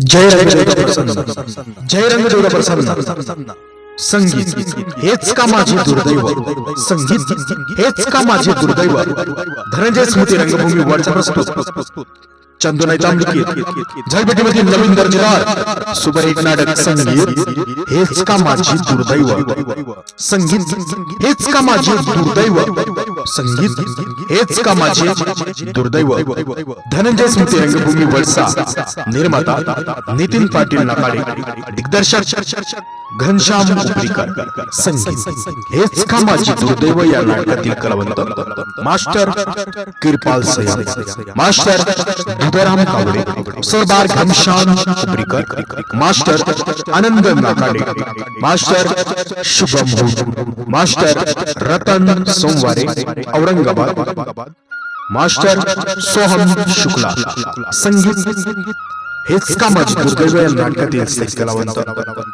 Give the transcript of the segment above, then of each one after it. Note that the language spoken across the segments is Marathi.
जय रंगदेव प्रसन्न. जय रंगदेव प्रसन्न. संगीत. हेच का माझे दुर्दैव? संगीत. हेच का माझे दुर्दैव? धनंजय स्मृती रंगभूमी प्रस्तुत. चंदुनाई तांबलिकी झळपेटीमधील नवीन दर्जेदार सुपरहिट नाटक संगीत. हेच का माझी दुर्दैव? संगीत हेच का माझे दुर्दैव? संगीत हेच का माझे दुर्दैव? धनंजय स्मृती रंगभूमी वळसा. निर्माता नितीन पाटील नाकाडे. दिग्दर्शक घनश्याम उपरीकर संगीत हेच का माझे दुर्दैव या नाटकातील कलावंत? मास्टर किरपाल सया मास्टर. तुकाराम कावडे सरदार Ghanshyam Uparikar master Anand Nakade master Shubham master Ratan Somware Aurangabad master Soham Shukla संगीत हेच का माझी दुर्दैव या नाटकातील कलावंत.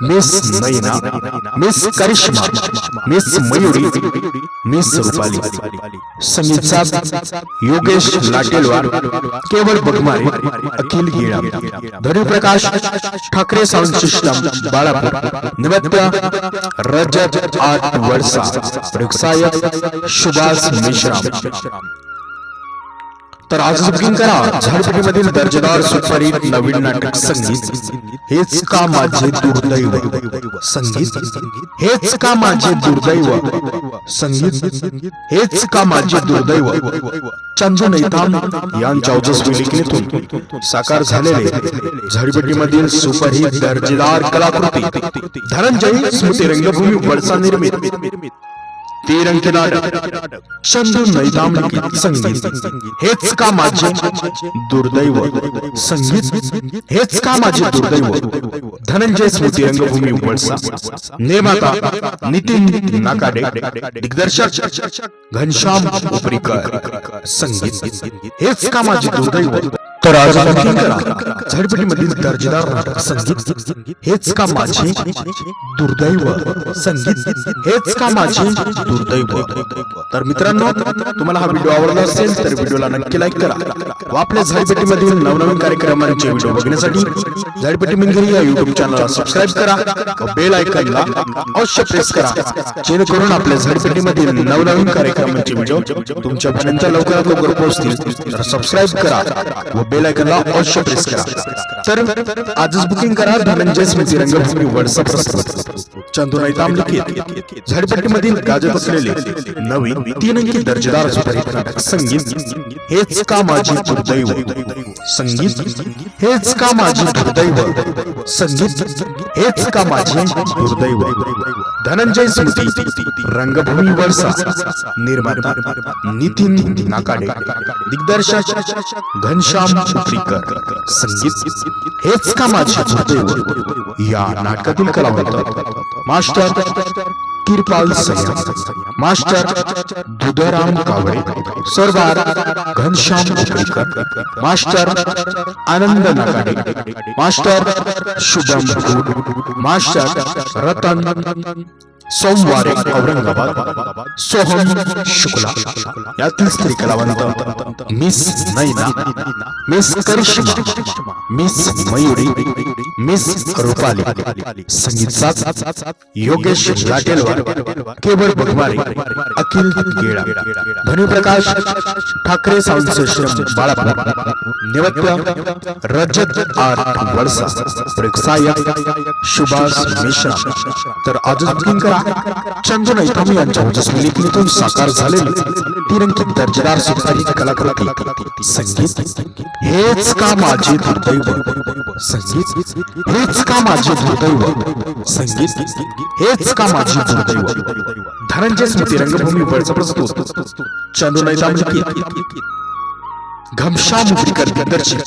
Miss Naina miss Karishma. Miss Mayuri. Miss Rupali. संगीत योगेश लाटेलवार. केवळ बगमारे. अखिल गिळा धरी प्रकाश ठाकरे साऊंड सिस्टम. बाळापूर. निमित्त रजत आर्ट वडसा प्रयोगसायक सुभाष मिश्रा. तर आज बुकिंग करा. झाडपट्टीमधील दर्जेदार सुपारी नवीन नाटक संगीत. हेच का माझे दुर्दैव? संगीत? हेच का माझे दुर्दैव? संगीत? हेच का माझे दुर्दैव? चंदू नैताम यांच्या लिखणीतून साकार झालेले झाडीपट्टीमधील सुपरहिट दर्जेदार कलाकृती. धनंजय स्मृती रंगभूमी वडसा निर्मित. नाटक चंदू लिखित संगीत हेच का माझे दुर्दैव? संगीत हेच का माझे दुर्दैव? धनंजय स्मृती रंगभूमी वळसा निर्माता नितीन नाकाडे. दिग्दर्शक घनश्याम उपरीकर संगीत हेच का माझे दुर्दैव? तर आज बुकिंग करा. झडपटीमधील दर्जेदार नाटक संगीत हेच का माझे? दुर्दैव. संगीत हेच का माझे? दुर्दैव. तर मित्रांनो तुम्हाला हा व्हिडिओ आवडला असेल तर व्हिडिओला नक्की लाईक करा. व आपल्या झाडपेटीमधील नवनवीन कार्यक्रमांचे व्हिडिओ बघण्यासाठी झाडपेटी मिंगिरी या युट्यूब चॅनलला सबस्क्राईब करा. व बेल आयकॉनला अवश्य प्रेस करा. जेणेकरून आपल्या झाडपेटीमधील नवनवीन कार्यक्रमांचे व्हिडिओ तुमच्यापर्यंत लवकरात लवकर पोहोचतील. तर सबस्क्राईब करा व बेल बेल आयकॉनला अवश्य प्रेस करा. तर आजच बुकिंग करा धनंजय स्मृती रंगभूमी व्हॉट्सअप प्रस्तुत चंदुनाई तांबलिकी झाडपट्टीमधील गाजत असलेले नवीन तीन अंकी दर्जेदार संगीत. हेच का माझी दुर्दैव? संगीत? हेच का माझी दुर्दैव? संगीत? हेच का माझी दुर्दैव? धनंजय स्मृती रंगभूमी निर्माता नितीन नाकाडे दिग्दर्शक घनश्याम संगीत हेच का माझे या नाटकातील कलावंत. Master. Kirpal Sayya master Dudhram Kawade Sardar Ghanshyam Uparikar master Anand Nakade master Shubham master Ratan Somware Aurangabad Soham Shukla. यातील स्त्री कलावंत miss Naina miss Karishma miss Mayuri miss Rupali. संगीत योगेश लाटेलवार केवळ बघमारे अखिल गेळा. ध्वनी प्रकाश ठाकरे साऊंड सिस्टम बाळापूर निमित्त रजत आर्ट वडसा प्रयोगसायक सुभाष मिश्रा. तर बुकिंग करा. चंदू नैतामी यांच्या ओजस्वी लेखणीतून साकार झालेले तिरंकित दर्जेदार सुपारी कलाकृती संगीत. हेच का माझे दुर्दैव? संगीत. हेच का माझे दुर्दैव? संगीत. हेच का माझे दुर्दैव? धनंजय स्मृती रंगभूमी वळचा प्रस्तुत. चंदू नैतामी घमश्याम उपरीकर दिग्दर्शित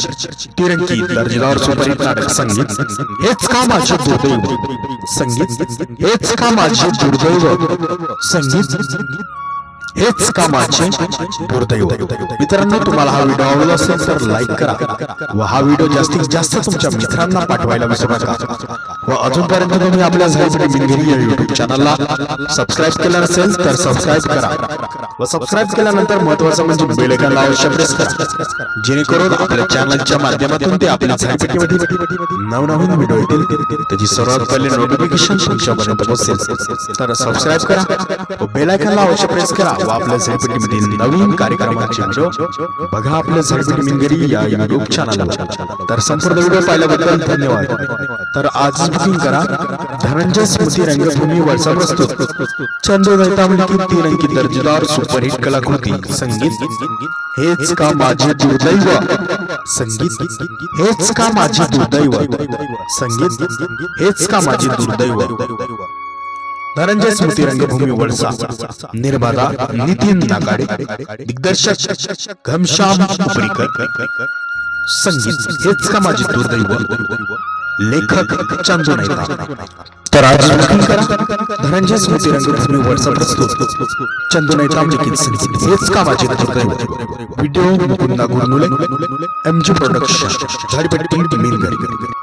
तिरंगी दर्जेदार सुपरहिट नाटक संगीत। हेच का माझे दुर्दैव। संगीत। हेच का माझे दुर्दैव। संगीत। हेच कामाचे दुर्दैव मित्रांनो तुम्हाला हा व्हिडिओ आवडला असेल तर लाईक करा व हा व्हिडिओ जास्तीत जास्त तुमच्या मित्रांना पाठवायला विसरू नका. व अजूनपर्यंत तुम्ही आपल्या झाडीपट्टी मिनगिरी या युट्यूब चॅनलला सबस्क्राईब केलं नसेल तर सबस्क्राईब करा. व सबस्क्राईब केल्यानंतर महत्वाचं म्हणजे बेल आयकॉनला अवश्य प्रेस करा. जेणेकरून आपल्या चॅनलच्या माध्यमातून ते आपल्या झाडीपट्टीमध्ये नवनवीन व्हिडिओ येतील. त्याची सर्वात पहिले नोटिफिकेशन तुमच्यापर्यंत पोहोचेल. तर सबस्क्राईब करा व बेल आयकॉनला अवश्य प्रेस करा. व आपल्या झाडीपट्टीमधील नवीन कार्यक्रमांचे बघा आपल्या झाडीपट्टी मिनगिरी या युट्यूब चॅनलला तर संपूर्ण व्हिडिओ पाहिल्याबद्दल धन्यवाद. तर आज बुकिंग करा. धनंजय स्मृती रंगभूमी वरचा प्रस्तुत चंदू दैतावली की तीन अंकी दर्जेदार सुपरहिट कलाकृती संगीत. हेच का माझे दुर्दैव? संगीत हेच का माझे दुर्दैव? संगीत हेच का माझे दुर्दैव? धनंजय स्मृती रंगभूमी वळसा निर्माता नितीन नागाडे. दिग्दर्शक घनश्याम उपरीकर संगीत हेच का माझे दुर्दैव. लेखक चांदू नैता. तर आज करा. धनंजय स्मृती रंगभूमी वरचा प्रस्तुत. चंदू नैता लिखित संगीत. हेच का माझे दुर्दैव. Video Mukunda Gurnule. M G production. Zadipatti मीनगरी